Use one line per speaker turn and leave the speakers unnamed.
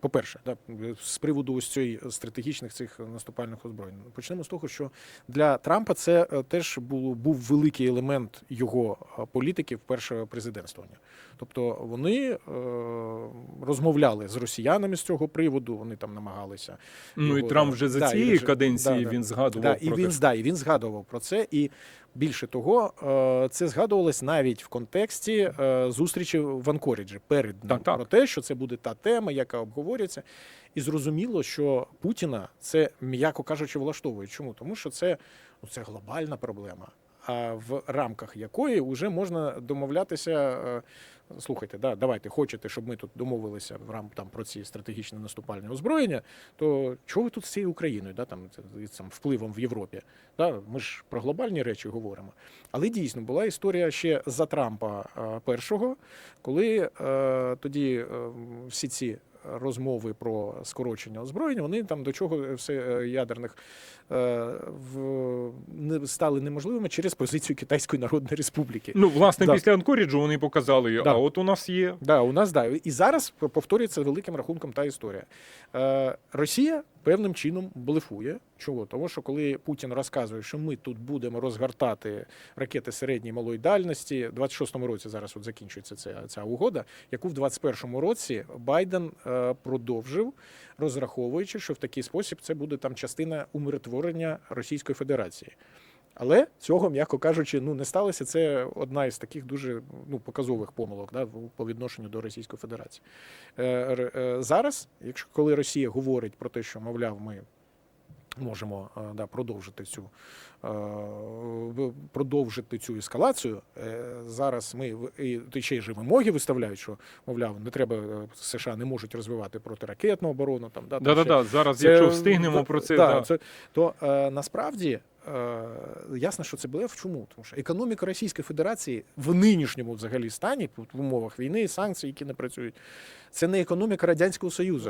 По-перше, да, з приводу ось цієї стратегічних цих наступальних озброєнь. Почнемо з того, що для Трампа це е, теж було, був великий елемент його е, політики в перше президентствування. Тобто вони е, розмовляли з росіянами з цього приводу, вони там намагалися.
Ну і Трамп вже за
да,
цієї каденції
да, да.
він згадував
Да, і він, да, і він згадував про це. І більше того, е, це згадувалось навіть в контексті е, зустрічі в Анкоріджі перед
Так, так.
про те, що це буде та тема, яка обговорюється. І зрозуміло, що Путіна це, м'яко кажучи, влаштовує. Чому? Тому що це, ну, це глобальна проблема. А в рамках якої вже можна домовлятися. Слухайте, да, давайте хочете, щоб ми тут домовилися в рам там про ці стратегічні наступальні озброєння. То чого ви тут з цією Україною, да, там, там впливом в Європі? Да, ми ж про глобальні речі говоримо. Але дійсно була історія ще за Трампа першого, коли е, тоді е, всі ці розмови про скорочення озброєння, вони там до чого все е, ядерних е, в, не стали неможливими через позицію Китайської Народної Республіки.
Ну, власне,
Да.
після Анкоріджу вони показали,
Да.
а от у нас є.
Да, у нас да. І зараз повторюється великим рахунком та історія. Е, Росія певним чином блефує. Чого? Тому що коли Путін розказує, що ми тут будемо розгортати ракети середньої малої дальності, в 26-му році зараз от закінчується ця, ця угода, яку в 21-му році Байден е, продовжив, розраховуючи, що в такий спосіб це буде там частина умиротворення Російської Федерації. Але цього, м'яко кажучи, ну не сталося. Це одна із таких дуже ну показових помилок да, по відношенню до Російської Федерації. Е, е, зараз, якщо коли Росія говорить про те, що мовляв, ми можемо е, да, продовжити цю продовжити цю ескалацію. Зараз ми і ще й же вимоги виставляють, що мовляв, не треба США не можуть розвивати протиракетну оборону. Там да,
Да-да-да, зараз,
це-
якщо встигнемо
да,
про це,
да,
да.
це то насправді ясно, що це блеф. Чому? Тому що економіка Російської Федерації в нинішньому взагалі стані, в умовах війни, санкцій, які не працюють, це не економіка Радянського Союзу.